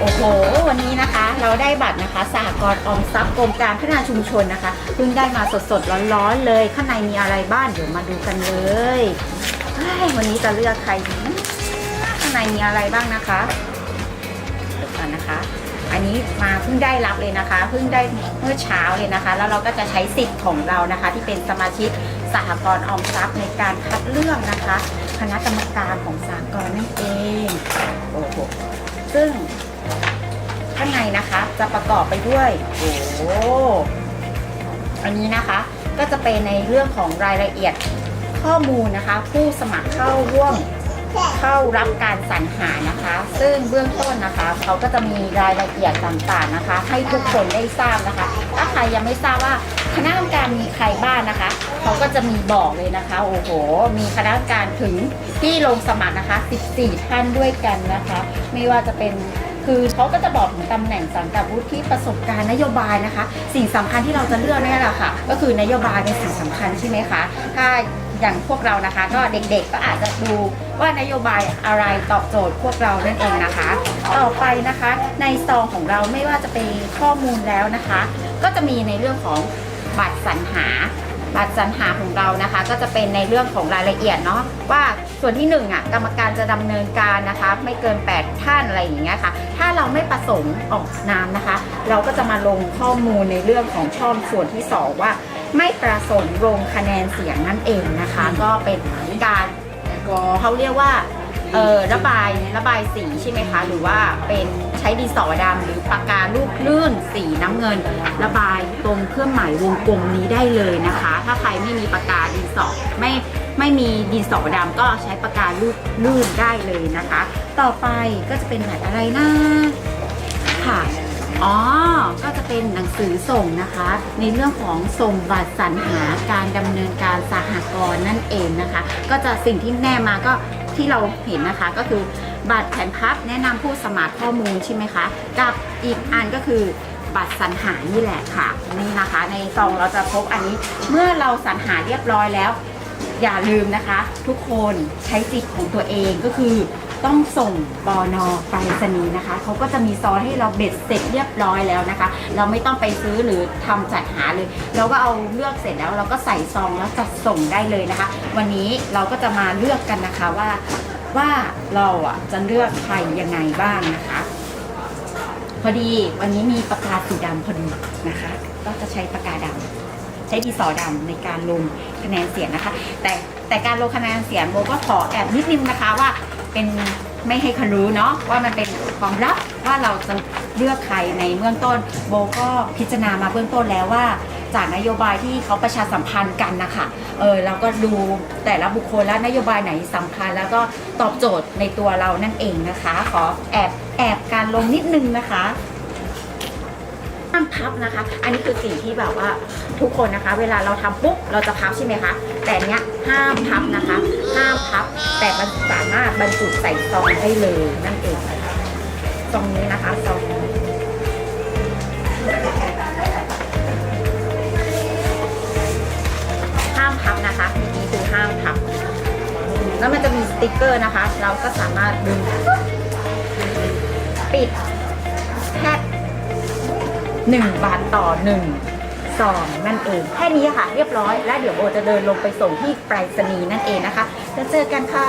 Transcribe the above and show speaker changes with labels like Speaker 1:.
Speaker 1: โอ้โห วันนี้นะคะ เราได้บัตรนะคะสหกรณ์ออมทรัพย์กรมการพัฒนาชุมชนนะคะเพิ่งได้มาสดๆร้อนๆเลย ข้างในมีอะไรบ้างเดี๋ยวมาดูกันเลยเฮ้ยวันนี้จะเลือกใครดีข้างในมีอะไรบ้างนะคะเดี๋ยวก่อนนะคะ อันนี้มาเพิ่งได้รับเลยนะคะเพิ่งได้เมื่อเช้าเลยนะคะ แล้วเราก็จะใช้สิทธิ์ของเรานะคะ ที่เป็นสมาชิกสหกรณ์ออมทรัพย์ในการคัดเลือกนะคะ คณะกรรมการของสหกรณ์นั่นเองโอ้โหซึ่ง ข้างในนะคะจะประกอบไปด้วยโอ้อันนี้นะคะก็จะเป็นในเรื่องของรายละเอียดข้อมูลนะคะ ผู้สมัครเข้าร่วมเข้ารับการสรรหานะคะ ซึ่งเบื้องต้นนะคะ เขาก็จะมีรายละเอียดต่างๆนะคะ ให้ทุกคนได้ทราบนะคะ ถ้าใครยังไม่ทราบว่าคณะกรรมการมีใครบ้างนะคะ เขาก็จะมีบอกเลยนะคะ โอ้โห มีคณะกรรมการถึงที่ลงสมัครนะคะ 14 ท่านด้วยกันนะคะ ไม่ว่าจะเป็น คือเขาก็จะบอกถึงตำแหน่งสังกัดวุฒิประสบการณ์นโยบายนะคะ สิ่งสำคัญที่เราจะเลือกนี่แหละค่ะ ก็คือนโยบายเป็นสิ่งสำคัญใช่ไหมคะ ถ้าอย่างพวกเรานะคะ ก็เด็กๆก็อาจจะดูว่านโยบายอะไรตอบโจทย์พวกเรานั่นเองนะคะ ต่อไปนะคะในซองของเราไม่ว่าจะเป็นข้อมูลแล้วนะคะ ก็จะมีในเรื่องของบัตรสรรหา บัตรสรรหาของเรานะคะ ก็จะเป็นในเรื่องของรายละเอียดเนาะว่าส่วนที่1อะกรรมการจะดำเนินการนะคะ ไม่เกิน 8 ท่านอะไรอย่างเงี้ยค่ะ ถ้าเราไม่ประสงค์ออกนามนะคะ เราก็จะมาลงข้อมูลในเรื่องของช่องส่วนที่ 2 ว่า ไม่ประสงค์ลงคะแนนเสียงนั่นเองนะคะ ก็เป็นการเขาเรียกว่า เออระบายระบายสีใช่ไหมคะ หรือว่าเป็นใช้ดินสอดำหรือปากกาลูกลื่นสีน้ำเงิน ระบายตรงเครื่องหมายวงกลมนี้ได้เลยนะคะ ถ้าใครไม่มีปากกาดินสอไม่ไม่มีดินสอดำก็ใช้ปากกาลูกลื่นได้เลยนะคะ ต่อไปก็จะเป็นบัตรอะไรนะค่ะอ๋อ ก็จะเป็นหนังสือส่งนะคะ ในเรื่องของส่งบัตรสรรหาการดำเนินการสหกรณ์นั่นเองนะคะ ก็จะสิ่งที่แน่มาก็ ที่เราเห็นนะคะก็คือบัตรแผนพับแนะนำผู้สมัครข้อมูลใช่ไหมคะ กับอีกอันก็คือบัตรสรรหานี่แหละค่ะนี่นะคะ ในซองเราจะพบอันนี้เมื่อเราสรรหาเรียบร้อยแล้ว อย่าลืมนะคะ ทุกคนใช้สิทธิ์ของตัวเองก็คือ ต้องส่งปอนอไปรษณีย์นะคะเขาก็จะมีซองให้เราเบ็ดเสร็จเรียบร้อยแล้วนะคะ เราไม่ต้องไปซื้อหรือทำจัดหาเลย เราก็เอาเลือกเสร็จแล้วเราก็ใส่ซองแล้วจัดส่งได้เลยนะคะ วันนี้เราก็จะมาเลือกกันนะคะว่าว่าเราอะจะเลือกใครยังไงบ้างนะคะ พอดีวันนี้มีปากกาสีดำพอดีนะคะ ก็จะใช้ปากกาดำ ใช้ดินสอดำในการลงคะแนนเสียงนะคะ แต่ แต่การลงคะแนนเสียงโบก็ขอแอบนิดนึงนะคะว่าเป็นไม่ให้เขารู้เนาะว่ามันเป็นความลับว่าเราจะเลือกใครในเบื้องต้น โบก็พิจารณามาเบื้องต้นแล้วว่า จากนโยบายที่เขาประชาสัมพันธ์กันนะคะเออเราก็ดูแต่ละบุคคลและนโยบายไหนสำคัญ แล้วก็ตอบโจทย์ในตัวเรานั่นเองนะคะ ขอแอบแอบการลงนิดนึงนะคะ ห้ามพับนะคะ อันนี้คือสิ่งที่แบบว่าทุกคนนะคะ เวลาเราทำปุ๊บเราจะพับใช่ไหมคะ แต่อันเนี้ยห้ามพับนะคะ ห้ามพับ แต่มันสามารถบรรจุใส่ซองได้เลยนั่นเองซองนี้นะคะซองห้ามพับนะคะมีคือห้ามพับ แล้วมันจะมีสติกเกอร์นะคะ เราก็สามารถดึงปิด 1 บาทต่อ1ซองนั่นเอง แค่นี้ค่ะ เรียบร้อย แล้วเดี๋ยวโบจะเดินลงไปส่งที่ไปรษณีย์นั่นเองนะคะ แล้วเจอกันค่ะ